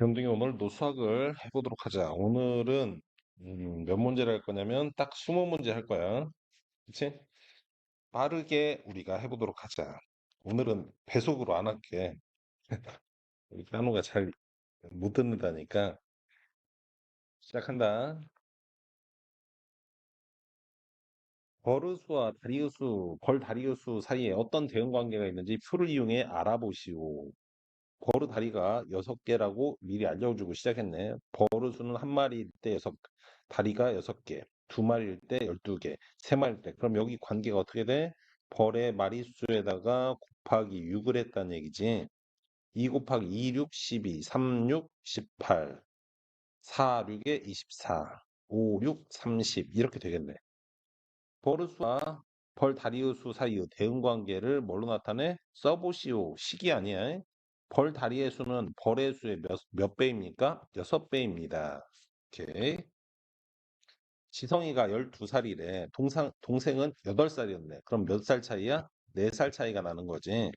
겸등이 오늘도 수학을 해보도록 하자. 오늘은 음, 몇 문제를 할 거냐면 딱 20문제 할 거야. 그치? 빠르게 우리가 해보도록 하자. 오늘은 배속으로 안 할게. 우리 한우가 잘 못 듣는다니까. 시작한다. 버르수와 다리우스, 벌 다리우스 사이에 어떤 대응 관계가 있는지 표를 이용해 알아보시오. 버르 다리가 여섯 개라고 미리 알려주고 시작했네. 버르 수는 한 마리일 때 여섯, 다리가 여섯 개, 두 마리일 때 열두 개, 세 마리일 때. 그럼 여기 관계가 어떻게 돼? 벌의 마리수에다가 곱하기 6을 했다는 얘기지. 2 곱하기 2, 6, 12, 3, 6, 18, 4, 6에 24, 5, 6, 30 이렇게 되겠네. 버르수와 벌 다리우스 사이의 대응 관계를 뭘로 나타내? 써보시오. 식이 아니야. 벌 다리의 수는 벌의 수의 몇, 몇 배입니까? 6배입니다. 오케이. 지성이가 12살이래. 동상, 동생은 8살이었네. 그럼 몇 살 차이야? 4살 차이가 나는 거지.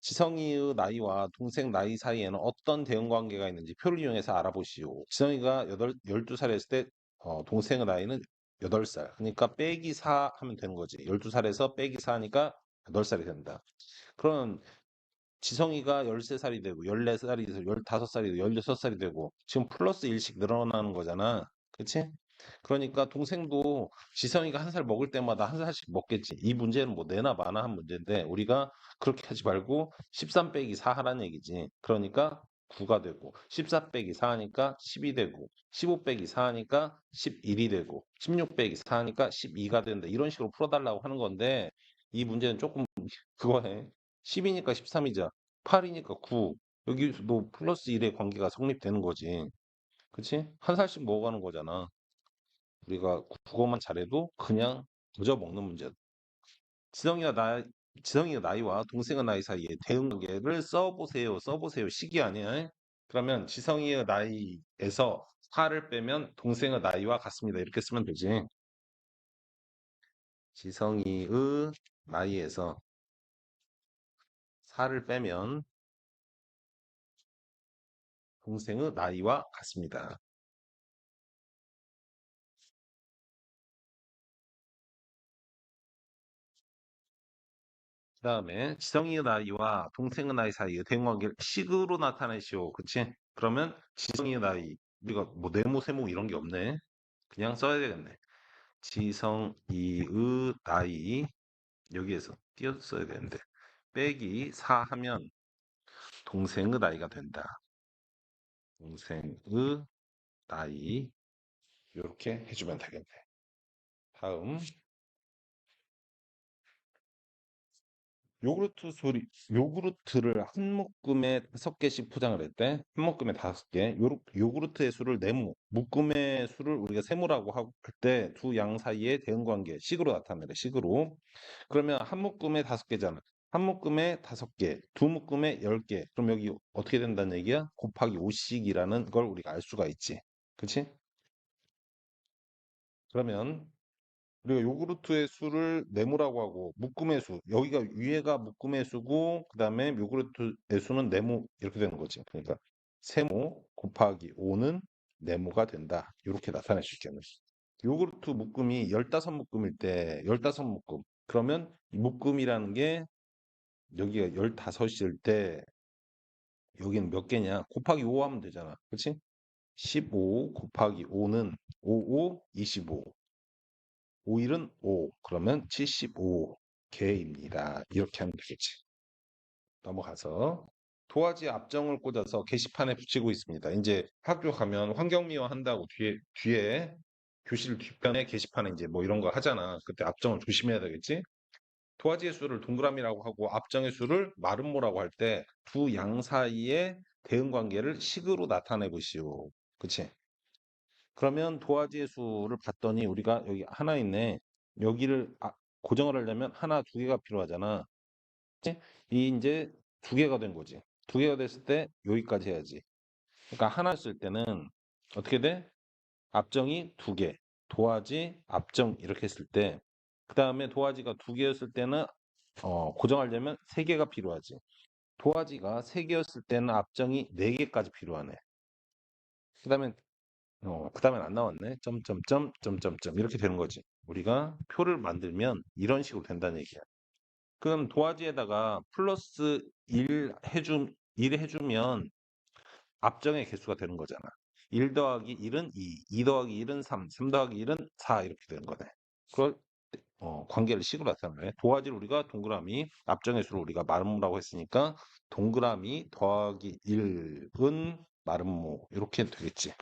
지성이의 나이와 동생 나이 사이에는 어떤 대응 관계가 있는지 표를 이용해서 알아보시오. 지성이가 8, 12살이었을 때 어, 동생의 나이는 8살. 그러니까 빼기 4 하면 되는 거지. 12살에서 빼기 4 하니까 8살이 된다. 그럼 지성이가 13살이 되고 14살이 돼서 15살이 되고 16살이 되고 지금 플러스 1씩 늘어나는 거잖아. 그치? 그러니까 동생도 지성이가 한 살 먹을 때마다 한 살씩 먹겠지. 이 문제는 뭐 내나 마나 한 문제인데 우리가 그렇게 하지 말고 13 빼기 4 하라는 얘기지. 그러니까 9가 되고 14 빼기 4 하니까 10이 되고 15 빼기 4 하니까 11이 되고 16 빼기 4 하니까 12가 된다. 이런 식으로 풀어달라고 하는 건데 이 문제는 조금 그거해. 10이니까 13이자 8이니까 9 여기도 플러스 1의 관계가 성립되는 거지. 그치? 한 살씩 먹어가는 거잖아. 우리가 국어만 잘해도 그냥 그저 먹는 문제. 지성이와 나, 지성이의 나이와 동생의 나이 사이에 대응 관계를 써보세요. 써보세요. 식이 아니야. 그러면 지성이의 나이에서 4를 빼면 동생의 나이와 같습니다. 이렇게 쓰면 되지. 지성이의 나이에서 4를 빼면 동생의 나이와 같습니다. 그 다음에 지성이의 나이와 동생의 나이 사이의 대응관계를 식으로 나타내시오. 그치? 그러면 지성이의 나이 우리가 뭐 네모 세모 이런 게 없네. 그냥 써야 되겠네. 지성이의 나이 여기에서 띄어서 써야 되는데 빼기 4 하면 동생의 나이가 된다. 동생의 나이 이렇게 해주면 되겠네. 다음 요구르트 소리, 요구르트를 한 묶음에 다섯 개씩 포장을 했대. 한 묶음에 다섯 개. 요, 요구르트의 수를 네모, 묶음의 수를 우리가 세모라고 할 때 두 양 사이의 대응 관계, 식으로 나타내래. 식으로. 그러면 한 묶음에 다섯 개잖아. 한 묶음에 다섯 개, 두 묶음에 열 개. 그럼 여기 어떻게 된다는 얘기야? 곱하기 5씩이라는 걸 우리가 알 수가 있지. 그치? 그러면 우리가 요구르트의 수를 네모라고 하고 묶음의 수 여기가 위에가 묶음의 수고 그 다음에 요구르트의 수는 네모 이렇게 되는 거지 그러니까 세모 곱하기 5는 네모가 된다 이렇게 나타낼 수 있겠네 요구르트 묶음이 15묶음일 때 15묶음 그러면 묶음이라는 게 여기가 15일 때 여기는 몇 개냐 곱하기 5 하면 되잖아 그치 15 곱하기 5는 55 25 5일은 5, 그러면 75개입니다. 이렇게 하면 되겠지. 넘어가서 도화지 앞정을 꽂아서 게시판에 붙이고 있습니다. 이제 학교 가면 환경미화 한다고 뒤에 뒤에 교실 뒷편에 게시판에 이제 뭐 이런 거 하잖아. 그때 앞정을 조심해야 되겠지. 도화지의 수를 동그라미라고 하고 앞정의 수를 마름모라고 할 때 두 양 사이의 대응 관계를 식으로 나타내 보시오. 그치? 그러면 도화지의 수를 봤더니 우리가 여기 하나 있네. 여기를 아, 고정을 하려면 하나, 두 개가 필요하잖아. 이 이제 두 개가 된 거지. 두 개가 됐을 때 여기까지 해야지. 그러니까 하나 쓸 때는 어떻게 돼? 앞정이 두 개, 도화지, 앞정 이렇게 했을 때, 그 다음에 도화지가 두 개였을 때는 어, 고정하려면 세 개가 필요하지. 도화지가 세 개였을 때는 앞정이 네 개까지 필요하네. 그 다음에 어, 그 다음엔 안 나왔네. 점점점 점점점 이렇게 되는 거지. 우리가 표를 만들면 이런 식으로 된다는 얘기야. 그럼 도화지에다가 플러스 1 해줌 1 해주면 앞정의 개수가 되는 거잖아. 1 더하기 1은 2, 2 더하기 1은 3, 3 더하기 1은 4 이렇게 되는 거네. 그걸 어, 관계를 식으로 나타내네. 도화지를 우리가 동그라미 앞정의 수를 우리가 마름모라고 했으니까 동그라미 더하기 1은 마름모 이렇게 되겠지.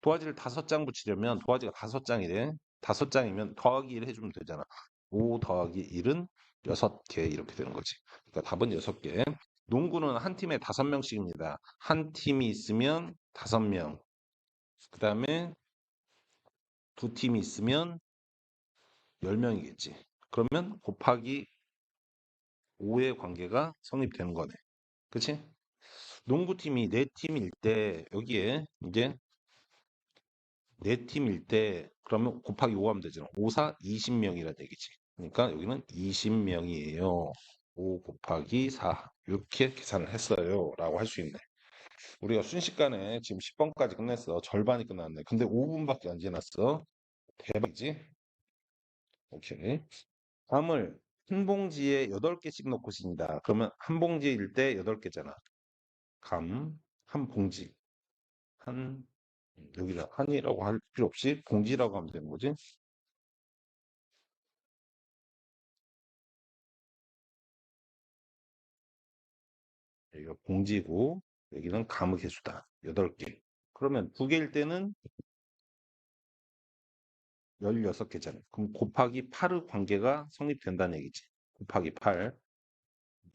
도화지를 다섯 장 붙이려면 도화지가 다섯 장이래. 다섯 장이면 더하기 1 해주면 되잖아. 5 더하기 1은 여섯 개 이렇게 되는 거지. 그러니까 답은 여섯 개. 농구는 한 팀에 다섯 명씩입니다. 한 팀이 있으면 다섯 명. 그 다음에 두 팀이 있으면 열 명이겠지. 그러면 곱하기 5의 관계가 성립되는 거네. 그치? 농구팀이 네 팀일 때 여기에 이제 네 팀일 때 그러면 곱하기 5 하면 되잖아. 5, 4, 20명이라는 얘기지. 그러니까 여기는 20명이에요. 5 곱하기 4 이렇게 계산을 했어요. 라고 할 수 있네. 우리가 순식간에 지금 10번까지 끝냈어. 절반이 끝났네. 근데 5분밖에 안 지났어. 대박이지? 오케이. 감을 한 봉지에 8개씩 넣고 씁니다. 그러면 한 봉지일 때 8개잖아. 감, 한 봉지. 한, 여기다 한이라고 할 필요 없이 봉지라고 하면 되는 거지. 여기가 봉지고, 여기는 감의 개수다. 8개. 그러면 두 개일 때는 16개잖아요. 그럼 곱하기 8의 관계가 성립된다는 얘기지. 곱하기 8.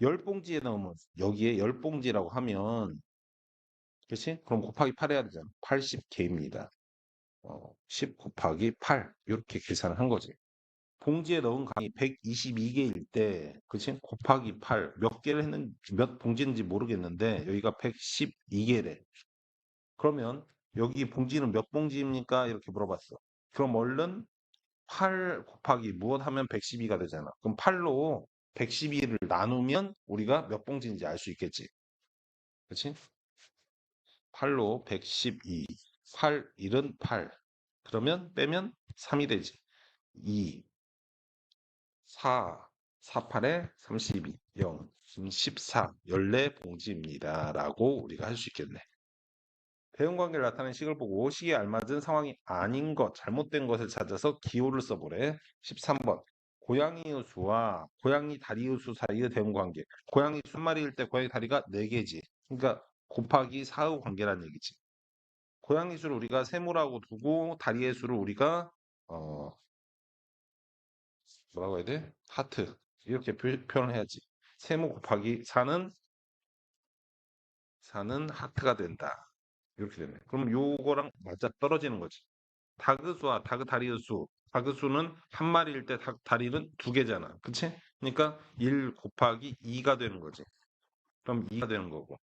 10봉지에 넣으면 여기에 10봉지라고 하면 그렇지? 그럼 곱하기 8 해야 되잖아. 80개입니다. 어, 10 곱하기 8 이렇게 계산을 한 거지. 봉지에 넣은 감이 122개일 때 그렇지? 곱하기 8 몇 개를 했는지 몇 봉지인지 모르겠는데 여기가 112개래. 그러면 여기 봉지는 몇 봉지입니까? 이렇게 물어봤어. 그럼 얼른 8 곱하기 무엇 하면 112가 되잖아. 그럼 8로 112를 나누면 우리가 몇 봉지인지 알 수 있겠지. 그렇지? 8로 112. 8, 1은 8. 그러면 빼면 3이 되지. 2, 4, 4, 8에 32, 0, 14, 14봉지입니다. 라고 우리가 할 수 있겠네. 배운 관계를 나타내는 식을 보고 식에 알맞은 상황이 아닌 것, 잘못된 것을 찾아서 기호를 써보래. 13번. 고양이의 수와 고양이 다리의 수 사이의 대응 관계. 고양이 수 마리일 때 고양이 다리가 4개지. 그러니까 곱하기 4의 관계라는 얘기지. 고양이 수를 우리가 세모라고 두고 다리의 수를 우리가 어 뭐라고 해야 돼? 하트. 이렇게 표, 현을 해야지. 세모 곱하기 4는 4는 하트가 된다. 이렇게 되네. 그럼 요거랑 맞아 떨어지는 거지. 다그수와 다그 다리의 수. 다그수는 한 마리일 때 다, 다리는 두 개잖아. 그치? 그러니까 1 곱하기 2가 되는 거지. 그럼 2가 되는 거고.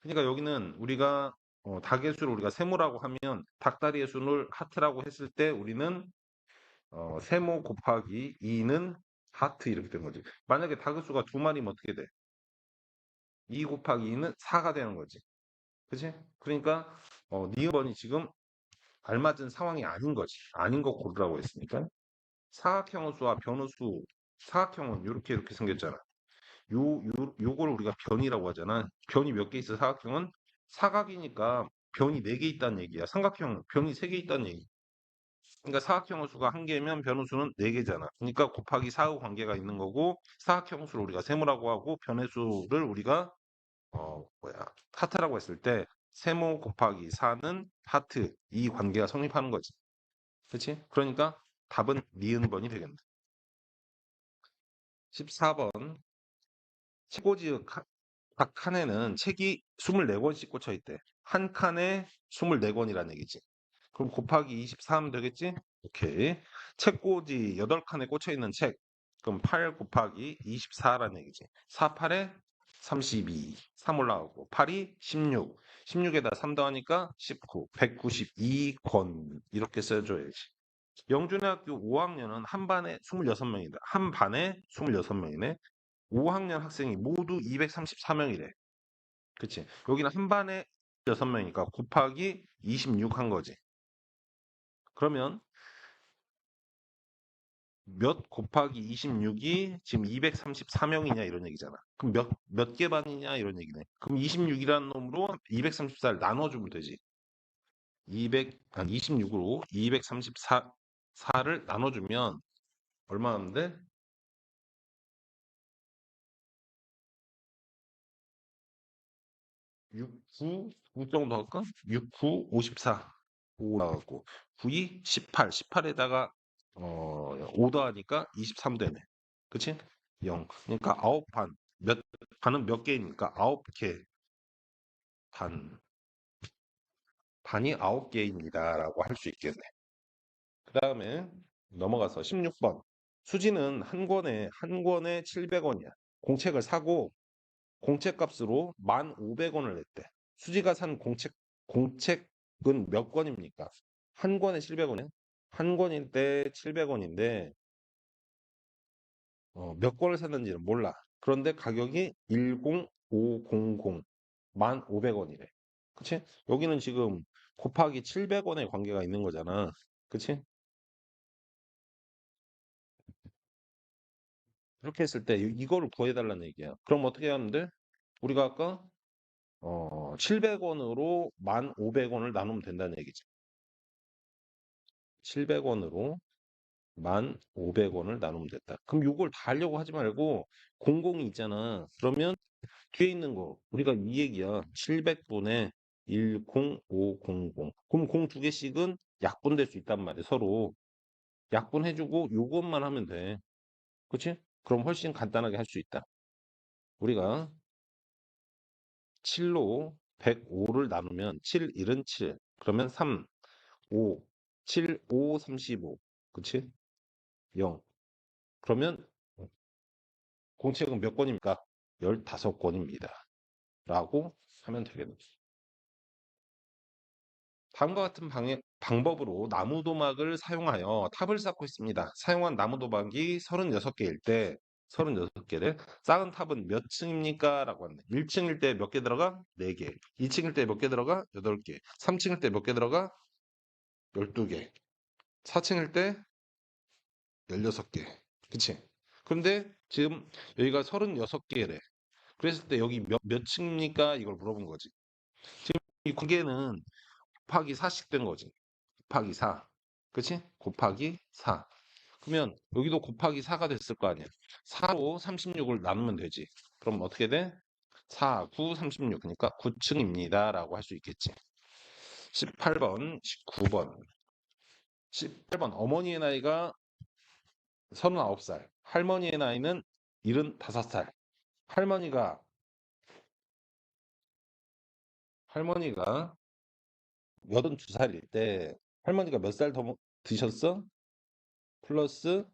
그러니까 여기는 우리가 어, 닭의 수를 우리가 세모라고 하면 닭다리의 수를 하트라고 했을 때 우리는 어, 세모 곱하기 2는 하트 이렇게 된 거지. 만약에 닭의 수가 두 마리면 어떻게 돼? 2 곱하기 2는 4가 되는 거지. 그치? 그러니까 어, 니은번이 지금 알맞은 상황이 아닌 거지. 아닌 거 고르라고 했으니까. 사각형의 수와 변의 수. 사각형은 이렇게 이렇게 생겼잖아. 요, 요, 요걸 우리가 변이라고 하잖아. 변이 몇 개 있어, 사각형은? 사각이니까 변이 4개 있다는 얘기야. 삼각형 변이 3개 있다는 얘기. 그러니까 사각형의 수가 1개면 변의 수는 4개잖아. 그러니까 곱하기 4의 관계가 있는 거고 사각형 수를 우리가 세모라고 하고 변의 수를 우리가 어 뭐야 하트라고 했을 때 세모 곱하기 4는 하트 이 관계가 성립하는 거지. 그렇지? 그러니까 답은 니은번이 되겠네. 14번 책꽂이 각 칸에는 책이 24권씩 꽂혀 있대. 한 칸에 24권이라는 얘기지. 그럼 곱하기 24 하면 되겠지? 오케이. 책꽂이 8칸에 꽂혀 있는 책. 그럼 8 곱하기 24라는 얘기지. 4, 8에 32. 3 올라가고 8이 16. 16에다 3 더하니까 19. 192권. 이렇게 써줘야지. 영준대학교 5학년은 한 반에 26명이다. 한 반에 26명이네. 5학년 학생이 모두 234명이래. 그치? 여기는 한 반에 16명이니까 곱하기 26 한 거지. 그러면 몇 곱하기 26이 지금 234명이냐 이런 얘기잖아. 그럼 몇, 몇 개 반이냐 이런 얘기네. 그럼 26이라는 놈으로 234를 나눠주면 되지. 200, 아, 26으로 234, 4를 나눠주면 얼마 나는데? 6, 9, 9 정도 할까? 6, 9, 54. 5 나왔고 9이 18, 18에다가 어, 5 더하니까 23 되네. 그치? 0. 그러니까 9반. 몇 반은 몇 개니까 9개. 반. 반이 9개입니다 라고 할 수 있겠네. 그 다음에 넘어가서 16번. 수지는 한 권에 한 권에 700원이야. 공책을 사고 공책 값으로 1,500원을 냈대. 수지가 산 공책 공책은 몇 권입니까? 한 권에 700원이야. 한때 700원인데 어, 몇 권을 샀는지는 몰라. 그런데 가격이 10500 1,500원이래. 그치? 여기는 지금 곱하기 700원의 관계가 있는 거잖아. 그치? 이렇게 했을 때 이- 이거를 구해달라는 얘기야. 그럼 어떻게 하는데? 우리가 아까 어, 700원으로 1,500원을 나누면 된다는 얘기지. 700원으로 1,500원을 나누면 됐다. 그럼 이걸 다 하려고 하지 말고 공공이 있잖아. 그러면 뒤에 있는 거 우리가 이 얘기야. 700분의 10500. 그럼 공두 개씩은 약분될 수 있단 말이야. 서로 약분해주고 요것만 하면 돼. 그치? 그럼 훨씬 간단하게 할 수 있다. 우리가 7로 105를 나누면 7, 1은 7. 그러면 3, 5, 7, 5, 35. 그치? 0. 그러면 공책은 몇 권입니까? 15권입니다. 라고 하면 되겠네. 다음과 같은 방해, 방법으로 나무 도막을 사용하여 탑을 쌓고 있습니다. 사용한 나무 도막이 36개일 때 36개를 쌓은 탑은 몇 층입니까? 라고 하는데 1층일 때 몇 개 들어가? 4개 2층일 때 몇 개 들어가? 8개 3층일 때 몇 개 들어가? 12개. 4층일 때? 16개. 그치? 근데 지금 여기가 36개래. 그랬을 때 여기 몇, 몇 층입니까? 이걸 물어본 거지. 지금 이 관계는 곱하기 4씩 된 거지. 곱하기 4 그치? 곱하기 4 그러면 여기도 곱하기 4가 됐을 거 아니야. 4로 36을 나누면 되지. 그럼 어떻게 돼? 4, 9, 36 그러니까 9층입니다 라고 할 수 있겠지 18번, 19번 18번 어머니의 나이가 39살 할머니의 나이는 75살 할머니가 할머니가 82살일 때 할머니가 몇 살 더 드셨어? 플러스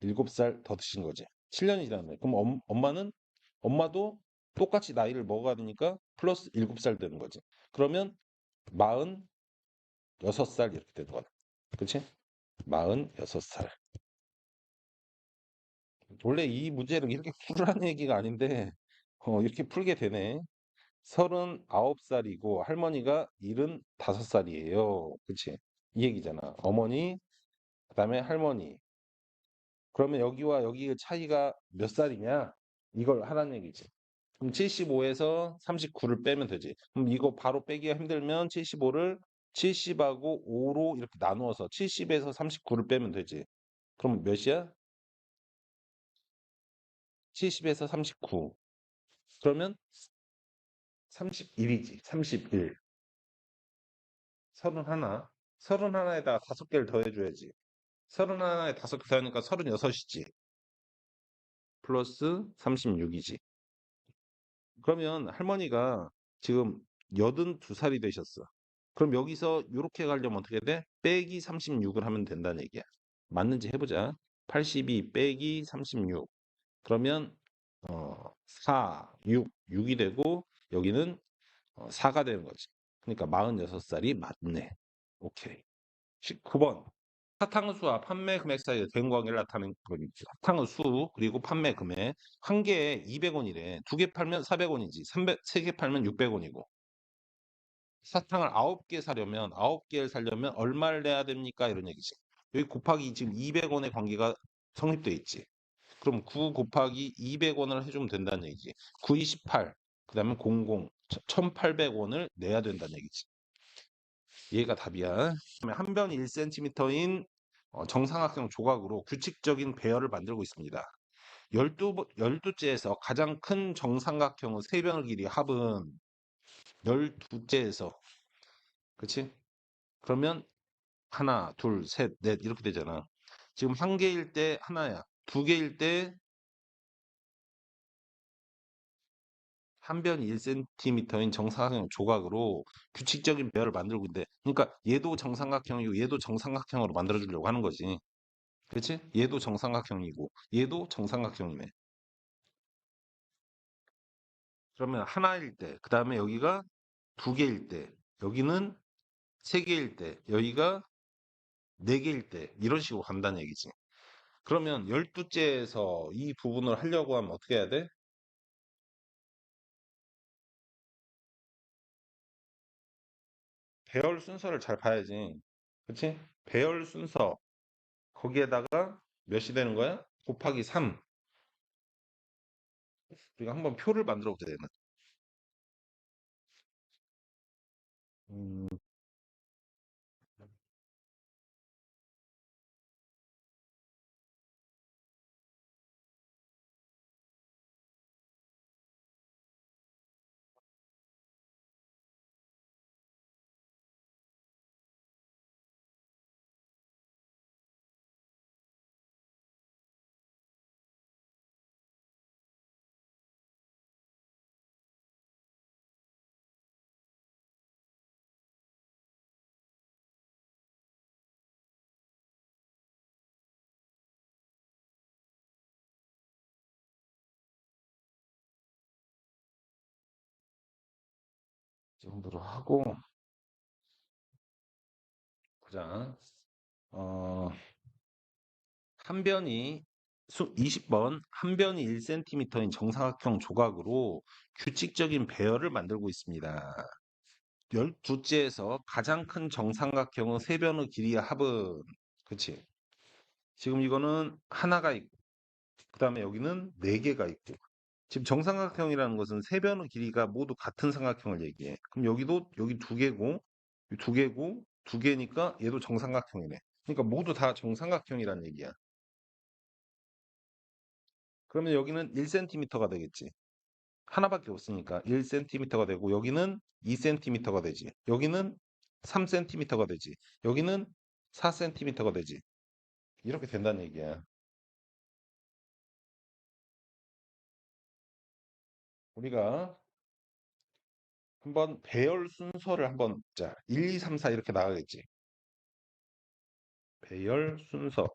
7살 더 드신 거지. 7년이 지났네. 그럼 엄, 엄마는 엄마도 똑같이 나이를 먹어야 되니까 플러스 7살 되는 거지. 그러면 46살 이렇게 되는 거야. 그치? 46살. 원래 이 문제는 이렇게 풀으라는 얘기가 아닌데 어, 이렇게 풀게 되네. 39살이고 할머니가 75살이에요. 그치? 이 얘기잖아. 어머니, 그다음에 할머니. 그러면 여기와 여기의 차이가 몇 살이냐? 이걸 하라는 얘기지. 그럼 75에서 39를 빼면 되지. 그럼 이거 바로 빼기가 힘들면 75를 70하고 5로 이렇게 나누어서 70에서 39를 빼면 되지. 그럼 몇이야? 70에서 39. 그러면 31이지. 31. 31. 31에다 다섯 개를 더해줘야지. 31에 다섯 개 더하니까 36이지. 플러스 36이지. 그러면 할머니가 지금 82살이 되셨어. 그럼 여기서 이렇게 가려면 어떻게 돼? 빼기 36을 하면 된다는 얘기야. 맞는지 해보자. 82 빼기 36. 그러면 어, 4, 6, 6이 되고 여기는 어, 4가 되는 거지. 그러니까 46살이 맞네. 오케이. 19번. 사탕수와 판매 금액 사이의 대응 관계를 나타내는 거지. 사탕의 수 그리고 판매 금액 한 개에 200원이래. 두 개 팔면 400원이지. 300, 세 개 팔면 600원이고. 사탕을 9개 사려면 9개를 사려면 얼마를 내야 됩니까? 이런 얘기지. 여기 곱하기 지금 200원의 관계가 성립돼 있지. 그럼 9 곱하기 200원을 해주면 된다는 얘기지. 9, 28, 그 다음에 00, 1800원을 내야 된다는 얘기지. 얘가 답이야. 한 변이 1cm인 정사각형 조각으로 규칙적인 배열을 만들고 있습니다. 12, 12째에서 가장 큰 정삼각형의 세 변의 길이 합은 12째에서 그치? 그러면 하나, 둘, 셋, 넷 이렇게 되잖아. 지금 한 개일 때 하나야. 두 개일 때 한 변이 1cm인 정사각형 조각으로 규칙적인 배열을 만들고 있는데 그러니까 얘도 정삼각형이고 얘도 정삼각형으로 만들어 주려고 하는 거지. 그렇지? 얘도 정삼각형이고 얘도 정삼각형이네. 그러면 하나일 때, 그 다음에 여기가 두 개일 때, 여기는 세 개일 때, 여기가 네 개일 때 이런 식으로 간다는 얘기지. 그러면 열두째에서 이 부분을 하려고 하면 어떻게 해야 돼? 배열 순서를 잘 봐야지. 그치? 배열 순서. 거기에다가 몇이 되는 거야? 곱하기 3. 우리가 한번 표를 만들어 보자. 음, 정도로 하고, 보자. 어, 한 변이 20번 한 변이 1cm인 정사각형 조각으로 규칙적인 배열을 만들고 있습니다. 12째에서 가장 큰 정삼각형의 세 변의 길이의 합은 그치? 지금 이거는 하나가 있고 그 다음에 여기는 네 개가 있고 지금 정삼각형이라는 것은 세 변의 길이가 모두 같은 삼각형을 얘기해. 그럼 여기도 여기 두 개고 두 개고 두 개니까 얘도 정삼각형이네. 그러니까 모두 다 정삼각형이라는 얘기야. 그러면 여기는 1cm가 되겠지. 하나밖에 없으니까 1cm가 되고 여기는 2cm가 되지. 여기는 3cm가 되지. 여기는 4cm가 되지. 이렇게 된다는 얘기야. 우리가 한번 배열 순서를 한번 자 1, 2, 3, 4 이렇게 나가겠지. 배열 순서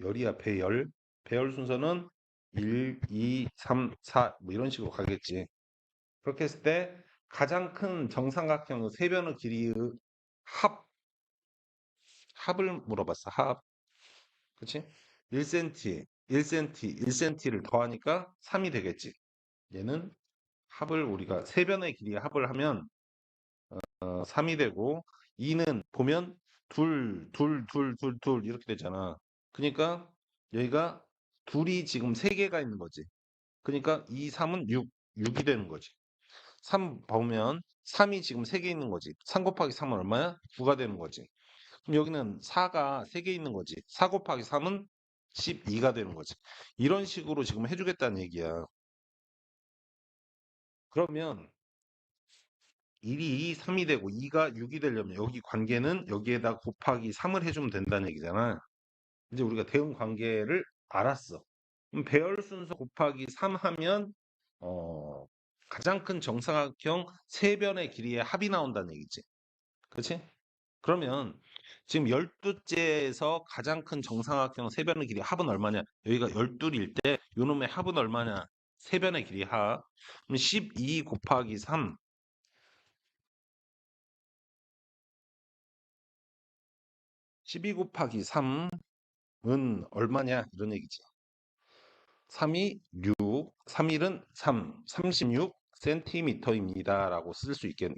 열이야 배열 배열 순서는 1, 2, 3, 4 뭐 이런 식으로 가겠지. 그렇게 했을 때 가장 큰 정삼각형 세 변의 길이의 합 합을 물어봤어. 합. 그치? 1cm, 1cm, 1cm를 더하니까 3이 되겠지. 얘는 합을 우리가 세 변의 길이의 합을 하면 어, 3이 되고 2는 보면 둘, 둘, 둘, 둘, 둘 이렇게 되잖아. 그러니까 여기가 둘이 지금 세 개가 있는 거지. 그러니까 2, 3은 6, 6이 되는 거지. 3 보면 3이 지금 3개 있는 거지. 3 곱하기 3은 얼마야? 9가 되는 거지. 그럼 여기는 4가 3개 있는 거지. 4 곱하기 3은 12가 되는 거지. 이런 식으로 지금 해주겠다는 얘기야. 그러면 1이 3이 되고 2가 6이 되려면 여기 관계는 여기에다 곱하기 3을 해주면 된다는 얘기잖아. 이제 우리가 대응 관계를 알았어. 그럼 배열 순서 곱하기 3 하면 어, 가장 큰 정사각형 세 변의 길이의 합이 나온다는 얘기지. 그렇지? 그러면 지금 12째에서 가장 큰 정사각형 세 변의 길이 합은 얼마냐? 여기가 12일 때 요놈의 합은 얼마냐? 세 변의 길이 합. 그럼 12 곱하기 3. 12 곱하기 3은 얼마냐? 이런 얘기지. 3이 6, 3일은 3, 36cm입니다. 라고 쓸 수 있겠네.